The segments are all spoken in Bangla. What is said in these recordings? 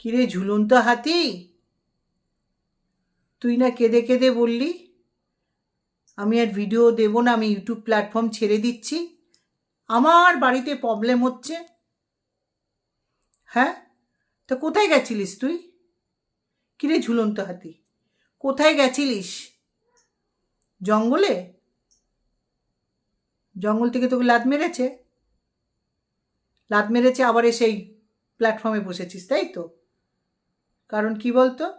কিরে ঝুলন্ত হাতি? তুই না কেঁদে কেঁদে বললি, আমি আর ভিডিও দেব না, আমি ইউটিউব প্ল্যাটফর্ম ছেড়ে দিচ্ছি। আমার বাড়িতে প্রবলেম হচ্ছে। হ্যাঁ? তা কোথায় গেছিলিস তুই? কিরে ঝুলন্ত হাতি, কোথায় গেছিলিস? জঙ্গলে? জঙ্গল থেকে তোকে লাত মেরেছে? লাত মেরেছে, আবার এসেই প্ল্যাটফর্মে বসেছিস, তাই তো? কারণ কি বলতো?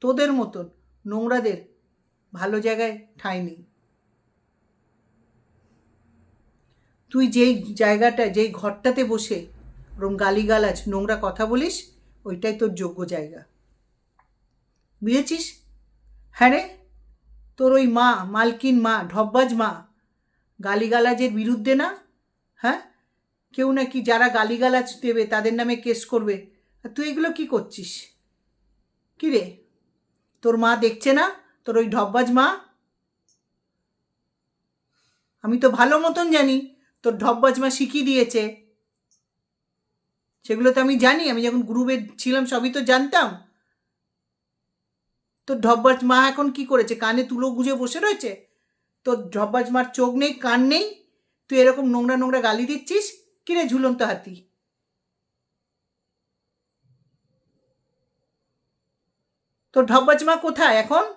তোদের মতন নোংরাদের ভালো জায়গায় ঠাঁই নেই। তুই যেই জায়গাটা যেই ঘরটাতে বসে ওরম গালিগালাজ, নোংরা কথা বলিস, ওইটাই তোর যোগ্য জায়গা। বুঝেছিস? হ্যাঁ রে, তোর ওই মা, মালকিন মা ঢব্বাজ মা, গালিগালাজের বিরুদ্ধে না? হ্যাঁ? কেউ নাকি যারা গালিগালাজ দেবে, তাদের নামে কেস করবে তুই এগুলো কি করছিস? কি রে? তোর মা দেখছে না? তোর ওই ঢব্বাজ মা? আমি তো ভালো মতন জানি, তোর ঢব্বাজ মা শিখিয়ে দিয়েছে। সেগুলো তো আমি জানি, আমি যখন গ্রুপে ছিলাম সবই তো জানতাম। তোর ঢব্বাজ মা এখন কি করেছে? কানে তুলো গুজে বসে রয়েছে? তোর ঢব্বাজ মার চোখ নেই, কান নেই? তুই এরকম নোংরা নোংরা গালি দিচ্ছিস? কিরে ঝুলন্ত হাতি? তোর ঢব্বাজ মা কোথায় এখন?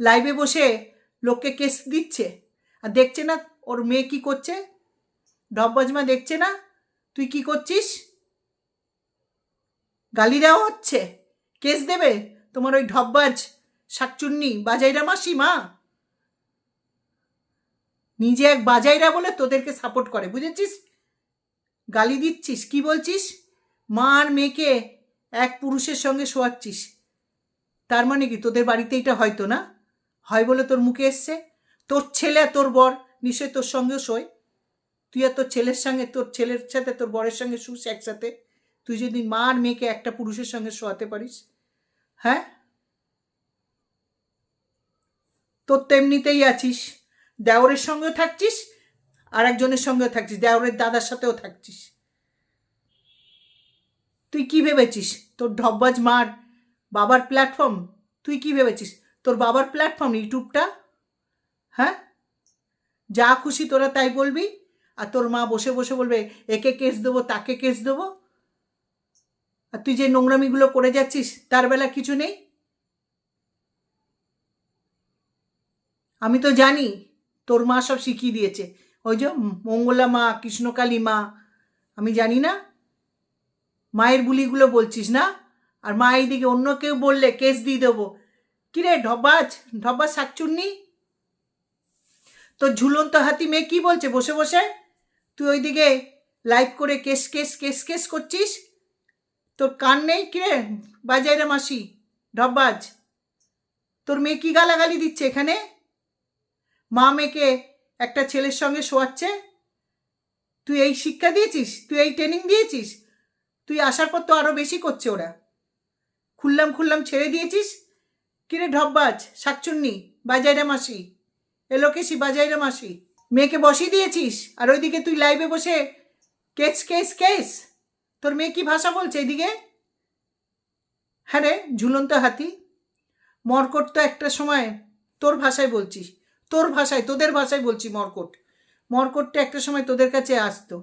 লাইভে বসে লোককে কেস দিচ্ছে। আর দেখছে না ওর মেয়ে কি করছে? ঢব্বাজ মা দেখছে না? তুই কি করছিস? গালি দেওয়া হচ্ছে। কেস দেবে? তোমার ওই ঢব্বাজ শাকচুন্নি, বাজাইরা মাসি, মা। নিজে এক বাজাইরা বলে তোদেরকে সাপোর্ট করে, বুঝেছিস? গালি দিচ্ছিস, কি বলছিস? মা আর মেয়েকে এক পুরুষের সঙ্গে শোয়াচ্ছিস। তার মানে কি? তোদের বাড়িতে এটা হয়তো না? হয় বলে তোর মুখে এসছে? তোর ছেলে তোর বর নিশ্চয় তোর সঙ্গেও শোয়। তুই আর তোর ছেলের সঙ্গে, তোর ছেলের সাথে, তোর বরের সঙ্গে শুস একসাথে। তুই যদি মা আর মেয়েকে একটা পুরুষের সঙ্গে শোয়াতে পারিস। হ্যাঁ? তোর তো এমনিতেই আছিস। দেওরের সঙ্গেও থাকছিস আর একজনের সঙ্গেও থাকছিস। দেওরের দাদার সাথেও থাকছিস। তুই কি ভেবেছিস? তোর ঢব্বাজ মার বাবার প্ল্যাটফর্ম তুই কি ভেবেছিস? তোর বাবার প্ল্যাটফর্ম ইউটিউবটা? হ্যাঁ? যা খুশি তোরা তাই বলবি, আর তোর মা বসে বসে বলবে, একে কেস দেবো, তাকে কেস দেবো? আর তুই যে নোংরামিগুলো করে যাচ্ছিস, তার বেলা কিছু নেই? আমি তো জানি, তোর মা সব শিখিয়ে দিয়েছে। ওই যে মঙ্গলা মা, কৃষ্ণকালী মা, আমি জানি না? মায়ের বুলিগুলো বলছিস না? আর মা এইদিকে অন্য কেউ বললে কেস দিয়ে দেবো। কিরে ঢব্বাজ ঢব্বাজ শাকচুন্নি? তোর ঝুলন্ত হাতি মেয়ে কি বলছে? বসে বসে। তুই ওইদিকে লাইভ করে কেস কেস কেস কেস করছিস? তোর কান নেই কিরে? বাজাই রে মাসি। ঢব্বাজ তোর মেয়ে কি গালাগালি দিচ্ছে এখানে? মা মেয়েকে একটা ছেলের সঙ্গে শোয়াচ্ছে? তুই এই শিক্ষা দিয়েছিস? তুই এই ট্রেনিং দিয়েছিস? তুই আসার পর তো আরও বেশি করছে ওরা। খুললাম খুললাম, ছেড়ে দিয়েছিস? কিরে ঢব্বাজ শাকচুন্নি, বাজাইরা মাসি। এলোকেশি বাজাইরা মাসি? মেয়েকে বসিয়ে দিয়েছিস? আর ওইদিকে তুই লাইভে বসে কেস কেস কেস? তোর মেয়ে কি ভাষা বলছে এদিকে হ্যাঁ রে, ঝুলন্ত হাতি। মরকট তো একটা সময় তোর ভাষায় বলছিস তোর ভাষায়, তোদের ভাষায় বলছি মরকট। মরকটটা একটা সময় তোদের কাছে আসতো।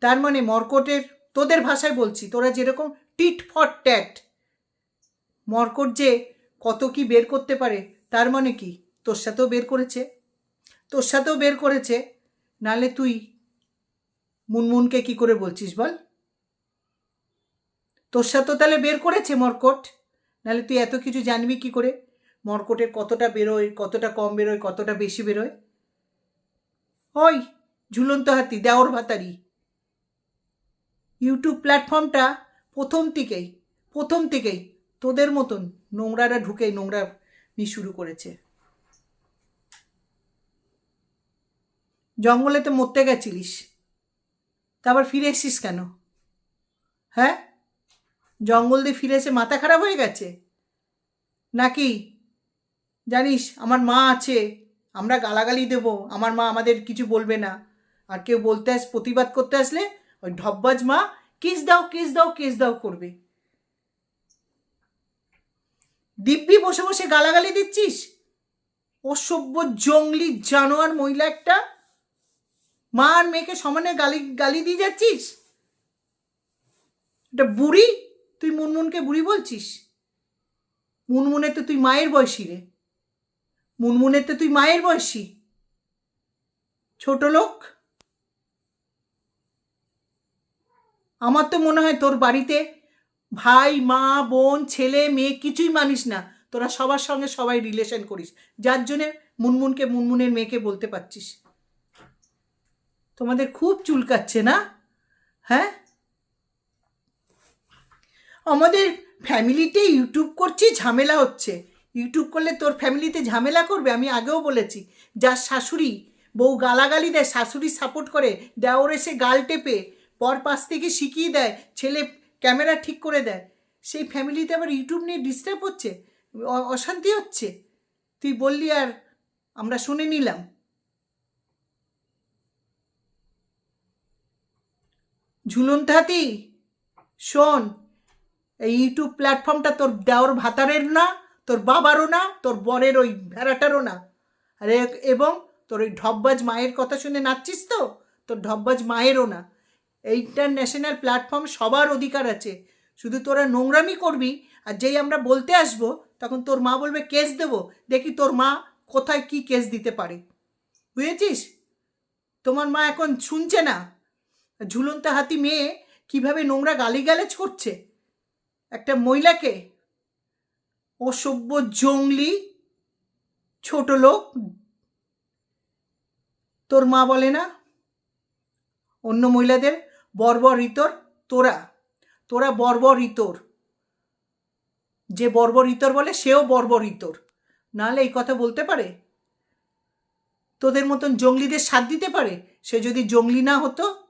তার মানে মরকটের তোদের ভাষায় বলছি। তোরা যেরকম টিট ফর ট্যাট। মরকট যে কত কি বের করতে পারে, তার মানে কি? তোর সাথেও বের করেছে। তোর সাথেও বের করেছে। নালে তুই মুনমুনকে কি করে বলছিস বল? তোর সাথেও তাহলে বের করেছে মরকট। নালে তুই এত কিছু জানবি কি করে? মরকটের কতটা বেরোয়, কতটা কম বেরোয়, কতটা বেশি বেরোয়? ওই ঝুলন্ত হাতি, দেওর ভাতারি। ইউটিউব প্ল্যাটফর্মটা প্রথম থেকেই প্রথম থেকেই তোদের মতন নোংরারা ঢুকে নোংরা নি শুরু করেছে। জঙ্গলে তো মরতে গেছিলিস, তারপর ফিরে এসছিস কেন? হ্যাঁ? জঙ্গল দিয়ে ফিরে এসে মাথা খারাপ হয়ে গেছে? নাকি জানিস আমার মা আছে, আমরা গালাগালি দেব, আমার মা আমাদের কিছু বলবে না। আর কেউ বলতে আস, প্রতিবাদ করতে আসলে ওই ঢব্বাজ মা কিস দাও কিস দাও কিস দাও করবে। দিব্যি বসে বসে গালাগালি দিচ্ছিস? অসভ্য, জঙ্গলি জানোয়ার মহিলা একটা। মা আর মেয়েকে সমানে গালি গালি দিয়ে যাচ্ছিস? এটা বুড়ি? তুই মুনমুনকে বুড়ি বলছিস? মুনমুনের তো তুই মায়ের বয়সী রে। মুনমুনের তো তুই মায়ের বয়সী। ছোট লোক। আমার তো মনে হয় তোর বাড়িতে ভাই, মা, বোন, ছেলে, মেয়ে কিছুই মানিস না। তোরা সবার সঙ্গে সবাই রিলেশন করিস। যার জন্যে মুনমুনকে মুনমুনের মেয়েকে বলতে পারছিস। তোমাদের খুব চুলকাচ্ছে না? হ্যাঁ? আমাদের ফ্যামিলিতে ইউটিউব করছি, ঝামেলা হচ্ছে। ইউটিউব করলে তোর ফ্যামিলিতে ঝামেলা করবে? আমি আগেও বলেছি। যার শাশুড়ি, বউ গালাগালি দেয়, শাশুড়ি সাপোর্ট করে, দেওর এসে গাল টেপে, পর পাশ থেকে শিখিয়ে দেয়, ছেলে ক্যামেরা ঠিক করে দেয়। সেই ফ্যামিলিতে আবার ইউটিউব নিয়ে ডিস্টার্ব হচ্ছে অশান্তি হচ্ছে। তুই বললি আর আমরা শুনে নিলাম। ঝুলন্ত হাতি, শোন, এই ইউটিউব প্ল্যাটফর্মটা তোর দেওর ভাতারের না, তোর বাবারও না, তোর বরের ওই ভেড়াটারও না। আর, এবং তোর ওই ঢব্বাজ মায়ের কথা শুনে নাচছিস তো? তোর ঢব্বাজ মায়েরও না। ইন্টারন্যাশনাল প্ল্যাটফর্ম সবার অধিকার আছে। শুধু তোরা নোংরামি করবি আর যেই আমরা বলতে আসব, তখন তোর মা বলবে, কেস দেবো। দেখি তোর মা কোথায় কি কেস দিতে পারে। বুঝেছিস? তোমার মা এখন শুনছে না। ঝুলন্ত হাতি মেয়ে কীভাবে নোংরা গালিগালাজ করছে? একটা মহিলাকে অসভ্য জঙ্গলি ছোট লোক তোর মা বলে না? অন্য মহিলাদের বর্বর ইতর তোরা তোরা বর্বর ইতর যে বর্বর ইতর বলে, সেও বর্বর ইতর নাহলে এই কথা বলতে পারে? তোদের মতন জঙ্গলিদের সাথ দিতে পারে? সে যদি জঙ্গলি না হতো,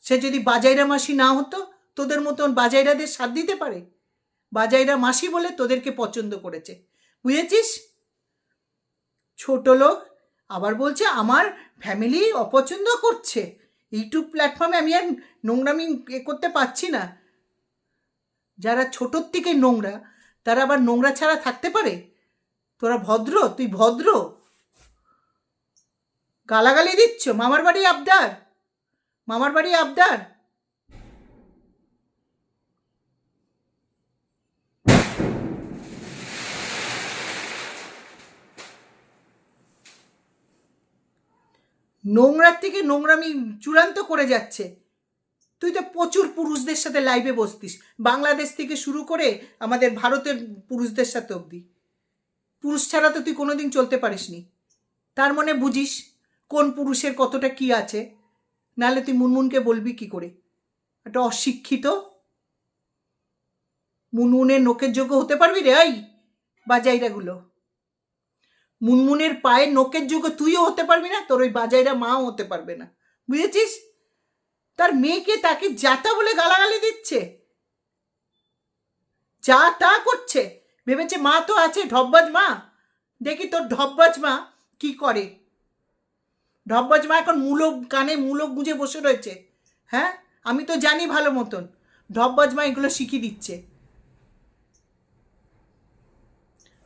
সে যদি বাজাইরা মাসি না হতো, তোদের মতন বাজাইরাদের সাথ দিতে পারে? বাজাইরা মাসি বলে তোদেরকে পছন্দ করেছে। বুঝেছিস? ছোট লোক আবার বলছে, আমার ফ্যামিলি অপছন্দ করছে। ইউটিউব প্ল্যাটফর্মে আমি আর নোংরামি এ করতে পারছি না। যারা ছোটোর থেকে নোংরা, তারা আবার নোংরা ছাড়া থাকতে পারে? তোরা ভদ্র, তুই ভদ্র? গালাগালি দিচ্ছ? মামার বাড়ি আবদার? মামার বাড়ি আবদার? নোংরার থেকে নোংরামি চূড়ান্ত করে যাচ্ছে। তুই তো প্রচুর পুরুষদের সাথে লাইভে বসতিস। বাংলাদেশ থেকে শুরু করে আমাদের ভারতের পুরুষদের সাথে অবধি। পুরুষ ছাড়া তো তুই কোনোদিন চলতে পারিসনি। তার মনে বুঝিস কোন পুরুষের কতটা কি আছে। নাহলে তুই মুনমুনকে বলবি কি করে? একটা অশিক্ষিত। মুনমুনের নোকের যোগ্য হতে পারবি রে, এই বাজাইরাগুলো। মুনমুনের পায়ে নোকের যুগে তুইও হতে পারবি না, তোর ওই বাজাইরা মাও হতে পারবে না। বুঝেছিস? তার মেয়েকে তাকে যাতা বলে গালাগালি দিচ্ছে। যা তা করছে। ভেবেছে মা তো আছে ঢব্বাজ মা। দেখি তোর ঢব্বাজ মা কি করে। ঢব্বাজ মা এখন মূলক, কানে মূলক গুঁজে বসে রয়েছে। হ্যাঁ? আমি তো জানি ভালো মতন। ঢব্বাজ মা এগুলো শিখিয়ে দিচ্ছে।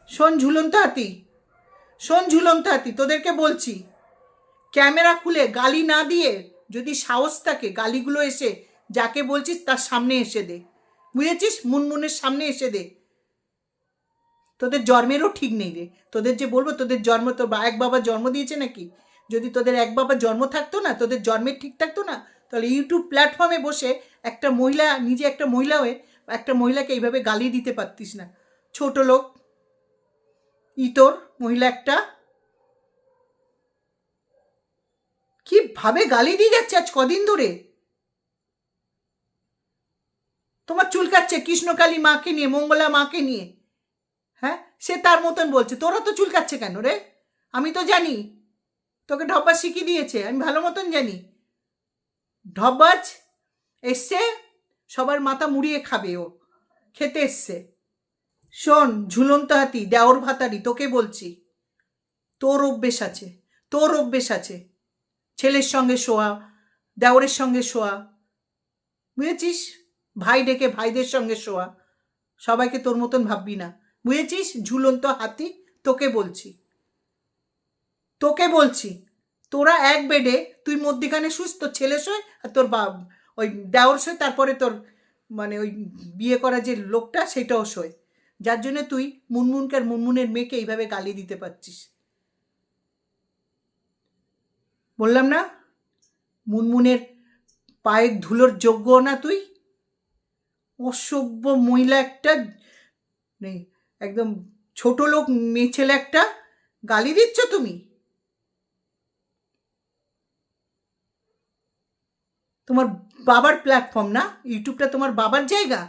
শোন ঝুলন্ত হাতি শোন ঝুলন্ত তোদেরকে বলছি, ক্যামেরা খুলে গালি না দিয়ে যদি সাহস থাকে, গালিগুলো এসে যাকে বলছিস তার সামনে এসে দে। বুঝেছিস? মুনমুনের সামনে এসে দে। তোদের জন্মেরও ঠিক নেই রে। তোদের যে বলব, তোদের জন্ম, তোর এক বাবা জন্ম দিয়েছে নাকি? যদি তোদের এক বাবা জন্ম থাকতো না, তোদের জন্মের ঠিক থাকতো না, তাহলে ইউটিউব প্ল্যাটফর্মে বসে একটা মহিলা, নিজে একটা মহিলা হয়ে একটা মহিলাকে এইভাবে গালি দিতে পারতিস না। ছোট লোক ইতর, মহিলা একটা। কীভাবে গালি দিয়ে যাচ্ছে আজ কদিন ধরে? তোমার চুলকাচ্ছে কৃষ্ণকালী মাকে নিয়ে, মঙ্গলা মাকে নিয়ে। হ্যাঁ? সে তার মতন বলছে। তোরা তো চুলকাচ্ছে কেন রে? আমি তো জানি। তোকে ঢব্বাজ শিখিয়ে দিয়েছে, আমি ভালো মতন জানি। ঢব্বাজ এসছে, সবার মাথা মুড়িয়ে খাবে ও। খেতে এসছে। শোন, ঝুলন্ত হাতি, দেওর ভাতারি, তোকে বলছি। তোর অভ্যেস আছে, তোর অভ্যেস আছে। ছেলের সঙ্গে শোয়া, দেওরের সঙ্গে শোয়া। বুঝেছিস? ভাই ডেকে ভাইদের সঙ্গে শোয়া। সবাইকে তোর মতন ভাববি না। বুঝেছিস? ঝুলন্ত হাতি, তোকে বলছি। তোকে বলছি, তোরা এক বেডে তুই মধ্যিখানে সুস্থ ছেলে শোয় আর তোর বাপ, ওই দেওর শোয়, তারপরে তোর মানে ওই বিয়ে করা যে লোকটা, সেটাও শোয়। যার জন্য তুই মুনমুনকে আর মুনমুনের মেয়েকে এইভাবে গালি দিতে পারছিস। বললাম না? মুনমুনের পায়ের ধুলোর যোগ্য না তুই? অসভ্য মহিলা একটা নেই একদম ছোট লোক, মেয়ে ছেলে একটা গালি দিচ্ছ তুমি? তোমার বাবার প্ল্যাটফর্ম না? ইউটিউবটা তোমার বাবার জায়গা?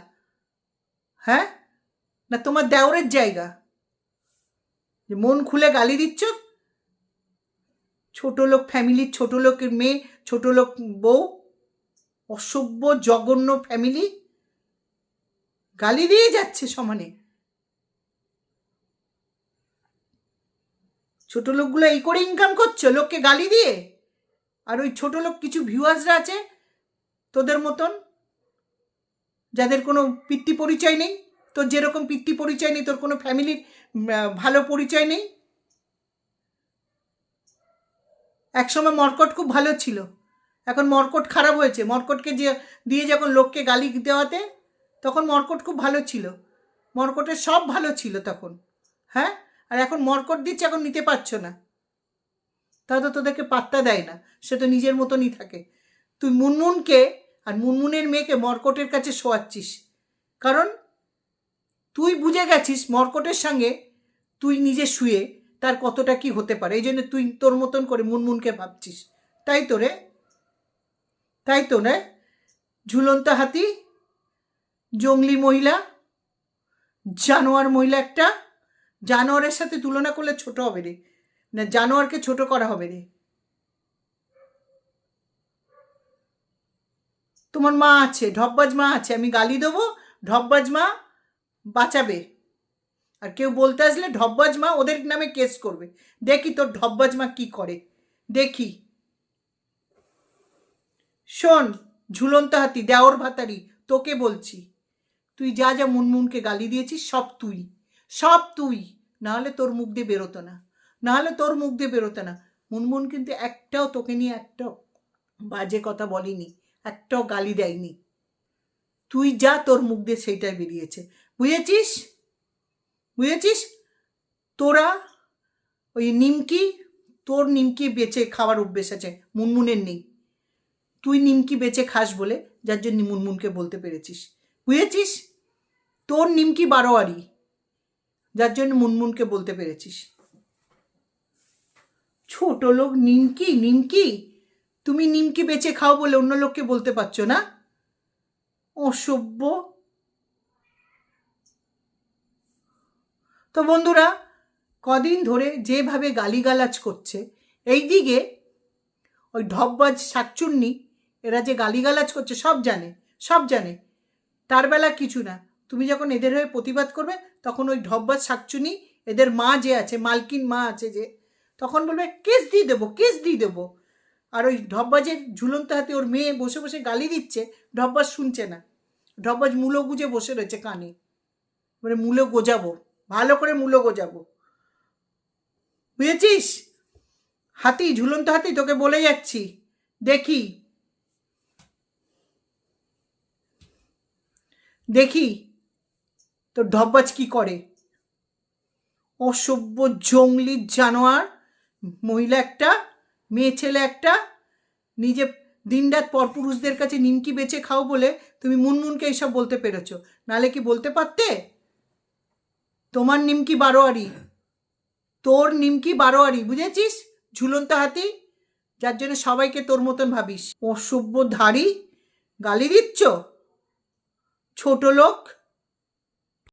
হ্যাঁ? না, তোমার দেওরের জায়গা। যে মন খুলে গালি দিচ্ছ? ছোট লোক ফ্যামিলির ছোট লোকের মেয়ে, ছোট লোক বউ, অসভ্য, জঘন্য ফ্যামিলি গালি দিয়ে যাচ্ছে সমানে। ছোট লোকগুলো এই করে ইনকাম করছ, লোককে গালি দিয়ে? আর ওই ছোট লোক কিছু ভিউয়ার্সরা আছে তোদের মতন, যাদের কোনো পিতৃ পরিচয় নেই? তোর যেরকম পিতৃ পরিচয় নেই, তোর কোনো ফ্যামিলির ভালো পরিচয় নেই? একসময় মর্কট খুব ভালো ছিল। এখন মর্কট খারাপ হয়েছে। মর্কটকে যে, দিয়ে যখন লোককে গালি দেওয়াতে, তখন মর্কট খুব ভালো ছিল। মর্কটের সব ভালো ছিল তখন। হ্যাঁ? আর এখন মর্কট দিচ্ছে, এখন নিতে পারছ না। তা তো তোদেরকে পাত্তা দেয় না। সে তো নিজের মতনই থাকে। তুই মুনমুনকে আর মুনমুনের মেয়েকে মর্কটের কাছে শোয়াচ্ছিস। কারণ তুই বুঝে গেছিস মর্কটের সঙ্গে তুই নিজে শুয়ে তার কতটা কি হতে পারে। এই জন্য তুই তোর মতন করে মুনমুনকে ভাবছিস। তাই তো রে? তাই তো রে? ঝুলন্ত হাতি? জঙ্গলি মহিলা? জানোয়ার মহিলা একটা? জানোয়ারের সাথে তুলনা করলে ছোট হবে রে। না, জানোয়ারকে ছোট করা হবে রে। তোমার মা আছে ঢব্বাজ মা আছে, আমি গালি দেবো। ঢব্বাজ মা বাঁচাবে। আর কেউ বলতে আসলে ঢব্বাজ মা ওদের নামে কেস করবে। দেখি তোর ঢব্বাজ মা কি করে। দেখি। শোন, ঝুলন্ত হাতি, দেওর ভাতারি, তোকে বলছি। তুই যা যা মুনমুনকে গালি দিয়েছিস, সব তুই। সব তুই। নাহলে তোর মুখ দিয়ে বেরোতো না। নাহলে তোর মুখ দিয়ে বেরোতো না। মুনমুন কিন্তু একটাও তোকে নিয়ে একটাও বাজে কথা বলিনি। একটাও গালি দেয়নি। তুই যা তোর মুখ দিয়ে সেইটাই বেরিয়েছে। বুঝেছিস? বুঝেছিস? তোরা ওই নিমকি, তোর নিমকি বেচে খাওয়ার অভ্যেস আছে, মুনমুনের নেই। তুই নিমকি বেচে খাস বলে, যার জন্য মুনমুনকে বলতে পেরেছিস। বুঝেছিস? তোর নিমকি বারোয়ারি, যার জন্য মুনমুনকে বলতে পেরেছিস। ছোট লোক নিমকি নিমকি, তুমি নিমকি বেচে খাও বলে অন্য লোককে বলতে পারছ না? অসভ্য তো বন্ধুরা, কদিন ধরে যেভাবে গালিগালাজ করছে এই দিকে ওই ঢপবাজ শাকচুন্নি, এরা যে গালিগালাজ করছে, সব জানে সব জানে। তার বেলা কিছু না, তুমি যখন এদের হয়ে প্রতিবাদ করবে, তখন ওই ঢব্বাজ শাকচুনি এদের মা যে আছে, মালকিন মা আছে যে, তখন বলবে, কেস দিয়ে দেবো, কেস দিয়ে দেবো। আর ওই ঢব্বাজের ঝুলন্ত হাতে ওর মেয়ে বসে বসে গালি দিচ্ছে ঢব্বাজ শুনছে না। ঢব্বাজ মূলো গুজে বসে রয়েছে কানে। মানে মূলো গোজাবো। ভালো করে মূলো গোজাবো। বুঝেছিস? হাতি, ঝুলন্ত হাতি, তোকে বলে যাচ্ছি। দেখি। দেখি তো ঢব্বাজ কি করে। অসভ্য জঙ্গলি জানোয়ার, মহিলা একটা, মেয়ে ছেলে একটা, নিজে দিনরাত পরপুরুষদের কাছে নিমকি বেচে খাও বলে তুমি মুনমুনকে এইসব বলতে পেরেছ। নালে কি বলতে পারতে? তোমার নিমকি বারোয়ারি। তোর নিমকি বারোয়ারি, বুঝেছিস? ঝুলন্ত হাতি, যার জন্য সবাইকে তোর মতন ভাবিস। অসভ্য ধাড়ি, গালি দিচ্ছ? ছোট লোক